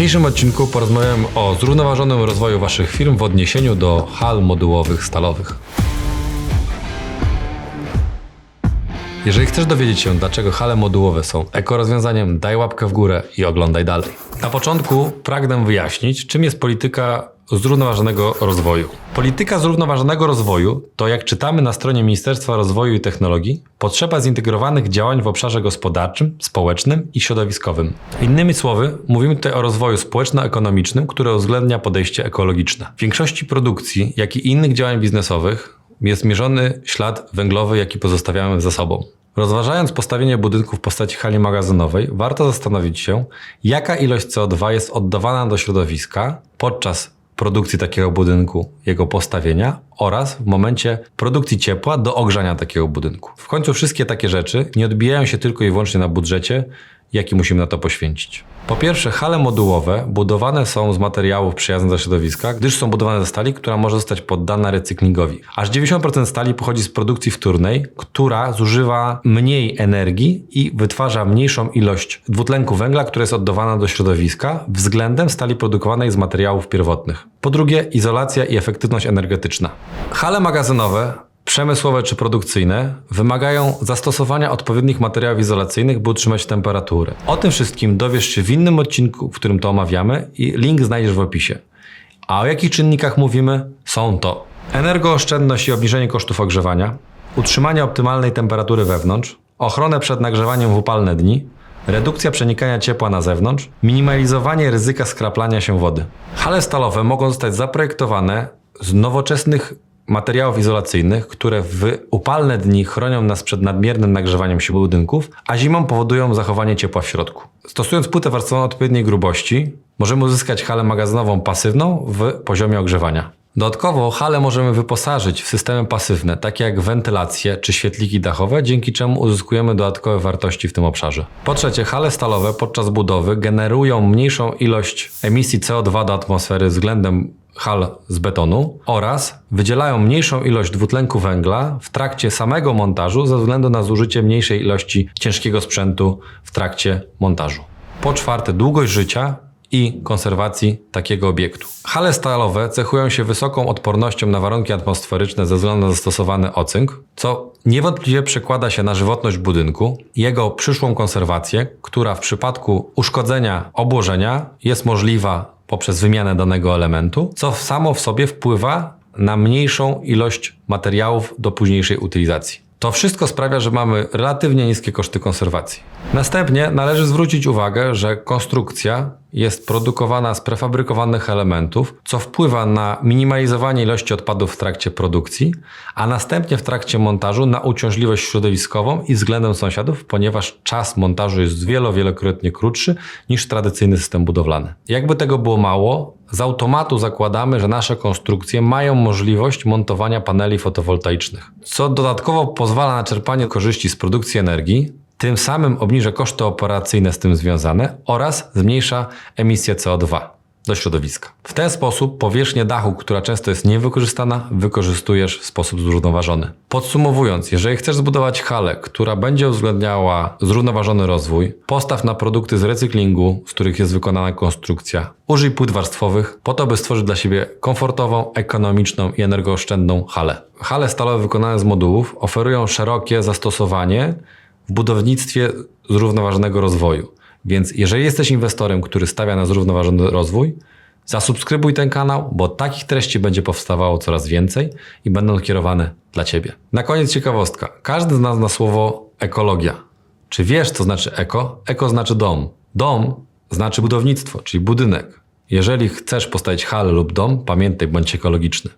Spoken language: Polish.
dzisiejszym odcinku porozmawiam o zrównoważonym rozwoju Waszych firm w odniesieniu do hal modułowych stalowych. Jeżeli chcesz dowiedzieć się, dlaczego hale modułowe są ekorozwiązaniem, daj łapkę w górę i oglądaj dalej. Na początku pragnę wyjaśnić, czym jest polityka zrównoważonego rozwoju. Polityka zrównoważonego rozwoju to, jak czytamy na stronie Ministerstwa Rozwoju i Technologii, potrzeba zintegrowanych działań w obszarze gospodarczym, społecznym i środowiskowym. Innymi słowy, mówimy tutaj o rozwoju społeczno-ekonomicznym, który uwzględnia podejście ekologiczne. W większości produkcji, jak i innych działań biznesowych, jest mierzony ślad węglowy, jaki pozostawiamy za sobą. Rozważając postawienie budynku w postaci hali magazynowej, warto zastanowić się, jaka ilość CO2 jest oddawana do środowiska podczas produkcji takiego budynku, jego postawienia oraz w momencie produkcji ciepła do ogrzania takiego budynku. W końcu wszystkie takie rzeczy nie odbijają się tylko i wyłącznie na budżecie, jaki musimy na to poświęcić. Po pierwsze, hale modułowe budowane są z materiałów przyjaznych dla środowiska, gdyż są budowane ze stali, która może zostać poddana recyklingowi. Aż 90% stali pochodzi z produkcji wtórnej, która zużywa mniej energii i wytwarza mniejszą ilość dwutlenku węgla, która jest oddawana do środowiska względem stali produkowanej z materiałów pierwotnych. Po drugie, izolacja i efektywność energetyczna. Hale magazynowe przemysłowe czy produkcyjne wymagają zastosowania odpowiednich materiałów izolacyjnych, by utrzymać temperaturę. O tym wszystkim dowiesz się w innym odcinku, w którym to omawiamy i link znajdziesz w opisie. A o jakich czynnikach mówimy? Są to energooszczędność i obniżenie kosztów ogrzewania, utrzymanie optymalnej temperatury wewnątrz, ochronę przed nagrzewaniem w upalne dni, redukcja przenikania ciepła na zewnątrz, minimalizowanie ryzyka skraplania się wody. Hale stalowe mogą zostać zaprojektowane z nowoczesnych materiałów izolacyjnych, które w upalne dni chronią nas przed nadmiernym nagrzewaniem się budynków, a zimą powodują zachowanie ciepła w środku. Stosując płytę warstwową odpowiedniej grubości, możemy uzyskać halę magazynową pasywną w poziomie ogrzewania. Dodatkowo halę możemy wyposażyć w systemy pasywne, takie jak wentylację czy świetliki dachowe, dzięki czemu uzyskujemy dodatkowe wartości w tym obszarze. Po trzecie, hale stalowe podczas budowy generują mniejszą ilość emisji CO2 do atmosfery względem hal z betonu oraz wydzielają mniejszą ilość dwutlenku węgla w trakcie samego montażu ze względu na zużycie mniejszej ilości ciężkiego sprzętu w trakcie montażu. Po czwarte, długość życia i konserwacji takiego obiektu. Hale stalowe cechują się wysoką odpornością na warunki atmosferyczne ze względu na zastosowany ocynk, co niewątpliwie przekłada się na żywotność budynku, jego przyszłą konserwację, która w przypadku uszkodzenia obłożenia jest możliwa poprzez wymianę danego elementu, co samo w sobie wpływa na mniejszą ilość materiałów do późniejszej utylizacji. To wszystko sprawia, że mamy relatywnie niskie koszty konserwacji. Następnie należy zwrócić uwagę, że konstrukcja jest produkowana z prefabrykowanych elementów, co wpływa na minimalizowanie ilości odpadów w trakcie produkcji, a następnie w trakcie montażu na uciążliwość środowiskową i względem sąsiadów, ponieważ czas montażu jest wielo, wielokrotnie krótszy niż tradycyjny system budowlany. Jakby tego było mało, z automatu zakładamy, że nasze konstrukcje mają możliwość montowania paneli fotowoltaicznych, co dodatkowo pozwala na czerpanie korzyści z produkcji energii, tym samym obniża koszty operacyjne z tym związane oraz zmniejsza emisję CO2 do środowiska. W ten sposób powierzchnię dachu, która często jest niewykorzystana, wykorzystujesz w sposób zrównoważony. Podsumowując, jeżeli chcesz zbudować halę, która będzie uwzględniała zrównoważony rozwój, postaw na produkty z recyklingu, z których jest wykonana konstrukcja. Użyj płyt warstwowych po to, by stworzyć dla siebie komfortową, ekonomiczną i energooszczędną halę. Hale stalowe wykonane z modułów oferują szerokie zastosowanie budownictwie zrównoważonego rozwoju. Więc jeżeli jesteś inwestorem, który stawia na zrównoważony rozwój, zasubskrybuj ten kanał, bo takich treści będzie powstawało coraz więcej i będą kierowane dla Ciebie. Na koniec ciekawostka. Każdy z nas zna słowo ekologia. Czy wiesz, co znaczy eko? Eko znaczy dom. Dom znaczy budownictwo, czyli budynek. Jeżeli chcesz postawić halę lub dom, pamiętaj, bądź ekologiczny.